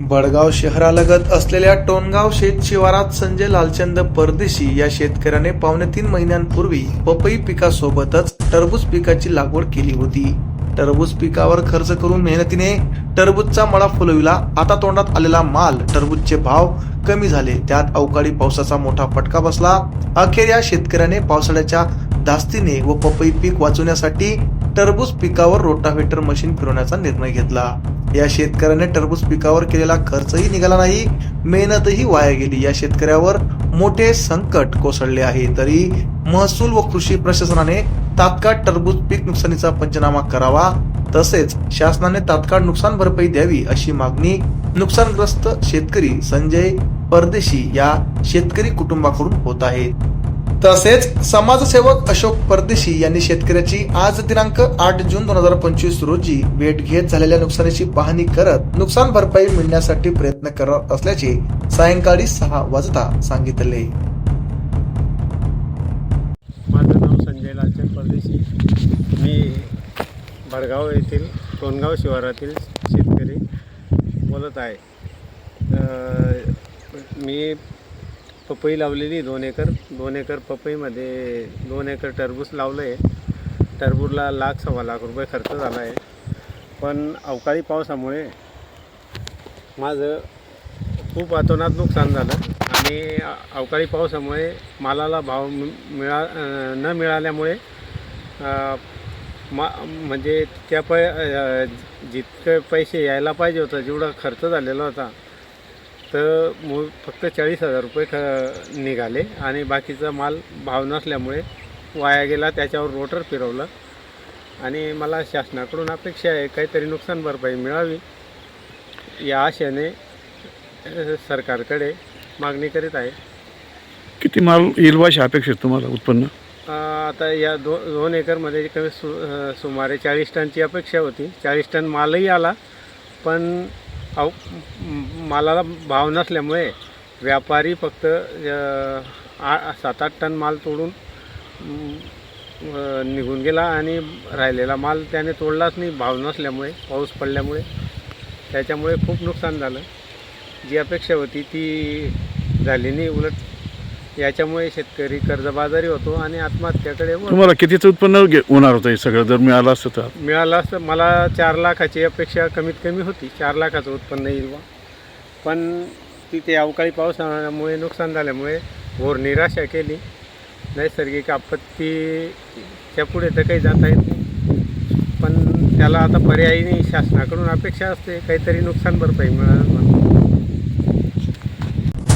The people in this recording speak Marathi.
बडगाव शहरालगत असलेल्या टोनगाव शेत शिवारात संजय लालचंद परदेशी या शेतकऱ्याने पावणे तीन महिन्यांपूर्वी पपई पिकासोबतच टरबूज पिकाची लागवड केली होती. टरबूज पिकावर खर्च करून मेहनतीने टरबूजचा मळा फुलविला. आता तोंडात आलेला माल टरबूजचे भाव कमी झाले. त्यात अवकाळी पावसाचा मोठा फटका बसला. अखेर या शेतकऱ्याने पावसाळ्याच्या धास्तीने व पपई पीक वाचवण्यासाठी टरबूज पिकावर रोटाव्हेटर मशीन फिरवण्याचा निर्णय घेतला. या शेतकऱ्याने टरबूज पिकावर केलेला खर्चही निघाला नाही मेहनतही वाया गेली. या शेतकऱ्यावर मोठे संकट कोसळले आहे. तरी महसूल व कृषी प्रशासनाने तात्काळ टरबूज पीक नुकसानीचा पंचनामा करावा तसेच शासनाने तात्काळ नुकसान भरपाई द्यावी अशी मागणी नुकसानग्रस्त शेतकरी संजय परदेशी या शेतकरी कुटुंबाकडून होत आहे. तसेच समाजसेवक अशोक परदेशी यांनी शेतकऱ्याची आज दिनांक आठ जून दोन हजार पंचवीस रोजी भेट घेत झालेल्या नुकसानीची पाहणी करत नुकसान भरपाई मिळण्यासाठी प्रयत्न करत असल्याचे सायंकाळी सहा वाजता सांगितले. माझं नाव संजय लालचंद परदेशी. मी भडगाव येथील टोनगाव शिवारातील शेतकरी बोलत आहे. मी पपई लावलेली दोन एकर दोन एकर पपईमध्ये दोन एकर टरबूज लावलं आहे टरबूजला लाख सव्वा लाख रुपये खर्च झाला आहे पण अवकाळी पावसामुळे माझं खूप अतोनात नुकसान झालं आणि अवकाळी पावसामुळे मालाला भाव मि- मिळा न मिळाल्यामुळे मा म्हणजे त्या पै जितके पैसे यायला पाहिजे होतं जेवढा खर्च झालेला होता तर मू फक्त चाळीस हजार रुपये ख निघाले आणि बाकीचा माल भाव नसल्यामुळे वाया गेला त्याच्यावर रोटर फिरवलं. आणि मला शासनाकडून अपेक्षा आहे काहीतरी नुकसान भरपाई मिळावी. या आशेने सरकारकडे मागणी करीत आहे. किती माल येईल बा अशी अपेक्षा आहे तुम्हाला उत्पन्न? आता या दो दोन एकरमध्ये कमी सु सुमारे चाळीस टनची अपेक्षा होती. चाळीस टन मालही आला पण अव मालाला भाव नसल्यामुळे व्यापारी फक्त आ सात आठ टन माल तोडून निघून गेला आणि राहिलेला माल त्याने तोडलाच नाही. भाव नसल्यामुळे पाऊस पडल्यामुळे. त्याच्यामुळे खूप नुकसान झालं. जी अपेक्षा होती ती झाली नाही. उलट याच्यामुळे शेतकरी कर्जबाजारी होतो आणि आत्महत्याकडे तुम्हाला कितीचं उत्पन्न घे- होणार होतं हे सगळं? जर मिळालं असतं तर. मिळालं असतं. मला चार लाखाची अपेक्षा कमीत कमी होती. चार लाखाचं उत्पन्न येईल बा पण तिथे अवकाळी पावसामुळे नुकसान झाल्यामुळे घोर निराशा केली. नैसर्गिक आपत्तीच्या पुढे तर काही जाता येत नाही. पण त्याला आता पर्यायी नाही. शासनाकडून अपेक्षा असते. काहीतरी नुकसान भरपाई मिळाल म्हणून.